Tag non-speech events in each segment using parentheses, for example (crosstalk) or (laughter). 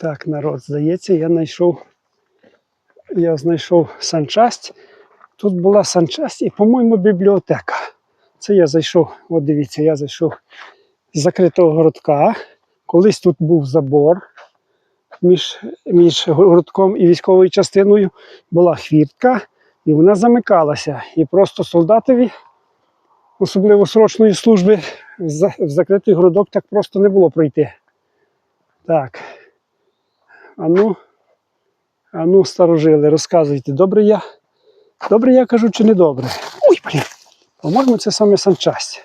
Так, народ, здається, я знайшов. Я знайшов санчасть. Тут була санчасть і, по-моєму, бібліотека. Це я зайшов, от дивіться, я зайшов з закритого городка. Колись тут був забор між, між городком і військовою частиною. Була хвіртка, і вона замикалася. І просто солдатові, особливо срочної служби, в закритий городок так просто не було пройти. Так. А ну, а ну, старожили, розказуйте, добре я? Добре я кажу чи не добре? Ой, блін. По-моєму, це саме санчасть.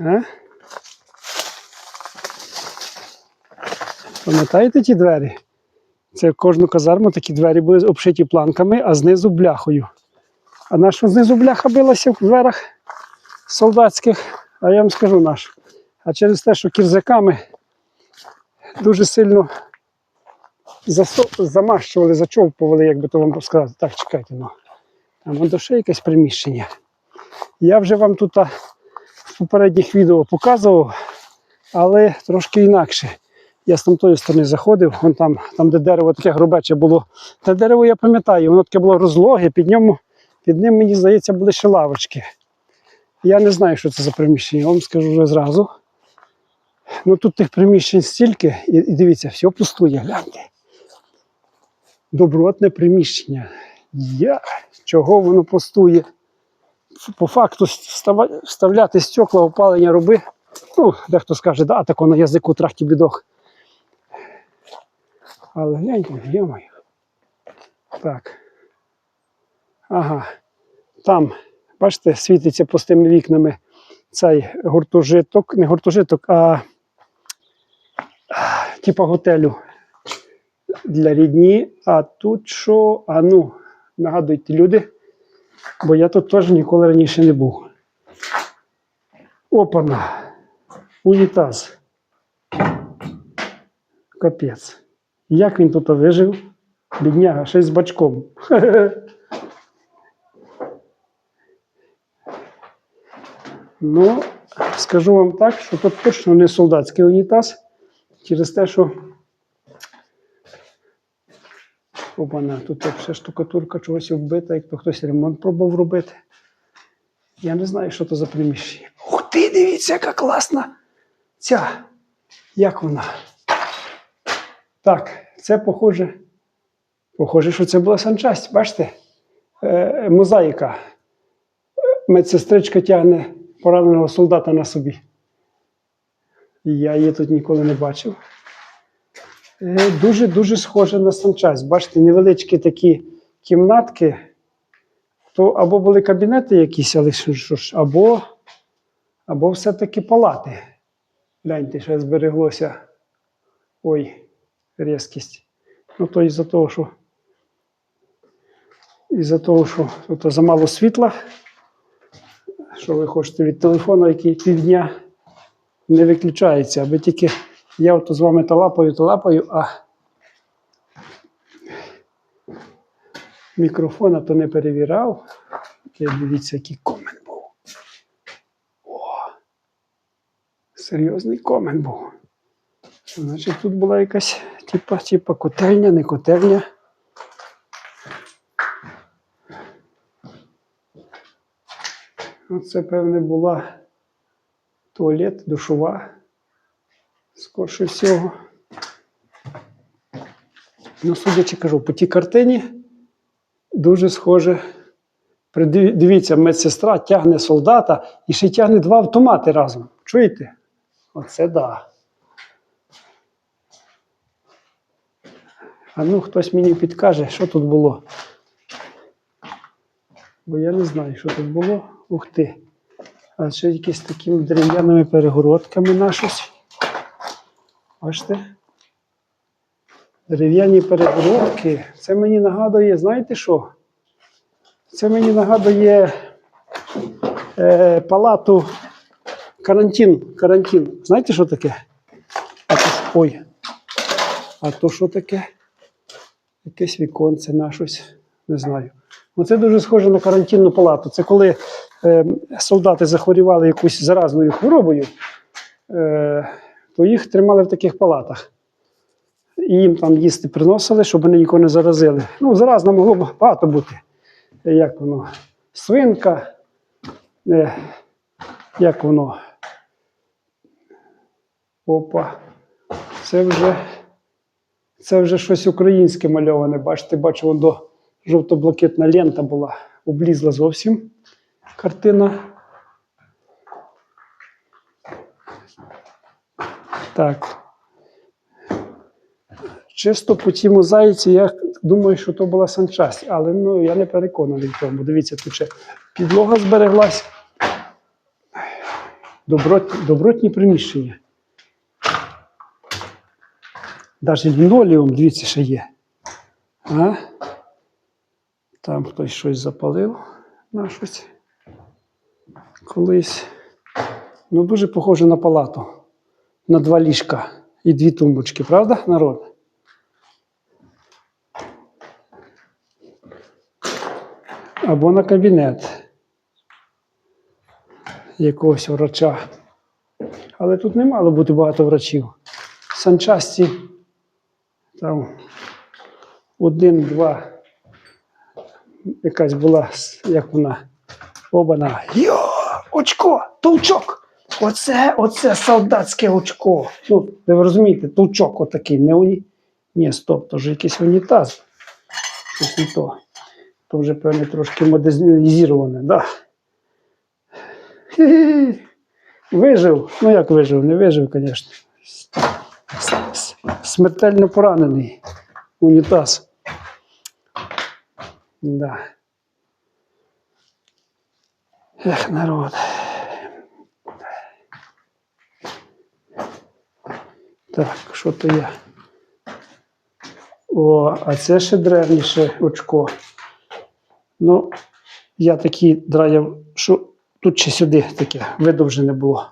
А? Пам'ятаєте ті двері? Це в кожну казарму такі двері були обшиті планками, а знизу бляхою. А на що знизу бляха билася в дверах солдатських? А я вам скажу наш. А через те, що кірзаками дуже сильно замащували, зачовпували, як би то вам сказати. Так, чекайте, ну. Там до ще якесь приміщення. Я вже вам тут в попередніх відео показував, але трошки інакше. Я з тамтої сторони заходив, вон там, там, де дерево таке грубече було. Те дерево я пам'ятаю, воно таке було розлоге, під, ньому, під ним, мені здається, були ще лавочки. Я не знаю, що це за приміщення, я вам скажу вже зразу. Ну тут тих приміщень стільки, і, і дивіться, все пустує, гляньте. Добротне приміщення. Я, чого воно пустує? По факту вставляти стекла, опалення роби. Ну, дехто скаже, да, тако на язику трахті бідох. Але гляньте, йомаю. Так. Ага. Там, бачите, світиться пустими вікнами цей гуртожиток, не гуртожиток, а, типа готелю для рідні. А тут що? А ну, нагадуйте люди, бо я тут теж ніколи раніше не був. Опана. Унітаз. Капець. Як він тут вижив? Бідняга, ще з бачком. (laughs) Ну, скажу вам так, що тут точно не солдатський унітаз, через те, що. Опана, тут ще штукатурка чогось вбита, як то хтось ремонт пробував робити. Я не знаю, що це за приміщення. Ух ти, дивіться, яка класна ця. Як вона? Так, це похоже. Похоже, що це була санчасть. Бачите? Е, мозаїка. Медсестричка тягне пораненого солдата на собі. Я її тут ніколи не бачив. Дуже-дуже схоже на санчасть. Бачите, невеличкі такі кімнатки. То або були кабінети якісь, але що ж, або, або все-таки палати. Гляньте, що збереглося. Ой, різкість. Ну, то із-за того, що із-за того, що замало світла, що ви хочете від телефону, який півдня не виключається, аби тільки я ото з вами то лапаю, то лапаю, а мікрофона то не перевіряв. Таке, Дивіться, який комент був. О, серйозний комент був. Значить, тут була якась типа, типа котельня, не котельня. Оце, певне, була туалет, душова. Скорше всього. Ну, судячи кажу, по тій картині дуже схоже. Дивіться, медсестра тягне солдата і ще тягне два автомати разом. Чуєте? Оце да. А ну, хтось мені підкаже, що тут було. Бо я не знаю, що тут було. Ух ти. А ще якісь такими дерев'яними перегородками на щось. Бачите? Дерев'яні перегородки. Це мені нагадує, знаєте що? Це мені нагадує е, палату карантин. карантин. Знаєте, що таке? А то, ж- ой. А то що таке? Якесь віконце на щось. Не знаю. Оце дуже схоже на карантинну палату. Це коли солдати захворювали якусь заразною хворобою, е, то їх тримали в таких палатах. І їм там їсти приносили, щоб вони нікого не заразили. Ну, заразна могло багато бути. Як воно? Свинка, е, як воно? Опа. Це вже, це вже щось українське мальоване. Бачите, бачу, вон до жовто-блакитна лента була, облізла зовсім картина. Так. Чисто по тій мозаїці, я думаю, що то була санчасть, але ну, я не переконаний в тому. Дивіться, тут ще підлога збереглась. Добротні, добротні приміщення. Навіть лінолеум, дивіться, ще є. А? Там хтось щось запалив на щось колись. Ну, дуже похоже на палату. На два ліжка і дві тумбочки, правда, народ? Або на кабінет якогось врача. Але тут не мало бути багато врачів. Санчасті там один, два. Якась була, як вона, обана. Йо, очко, толчок. Оце, оце солдатське очко. Ну, ви розумієте, толчок отакий, не уні. Ні, стоп, то вже якийсь унітаз. Щось не то. То вже, певне, трошки модернізоване, да. (laughs) Вижив. Ну як вижив? Не вижив, звісно. Смертельно поранений унітаз. Да. Ех, народ. Так, що то я? О, а це ще древніше очко. Ну, я такі драяв, що тут чи сюди таке видовжене було.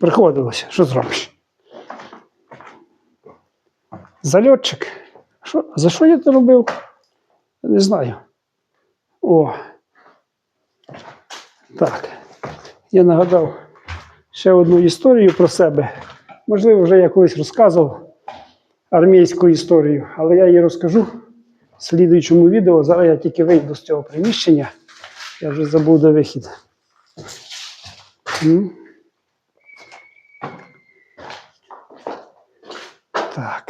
Приходилося, що зробиш? Зальотчик. Що, за що я це робив? Не знаю. О. Так. Я нагадав ще одну історію про себе. Можливо, вже я колись розказував армійську історію, але я її розкажу в слідуючому відео. Зараз я тільки вийду з цього приміщення. Я вже забув де вихід. Так.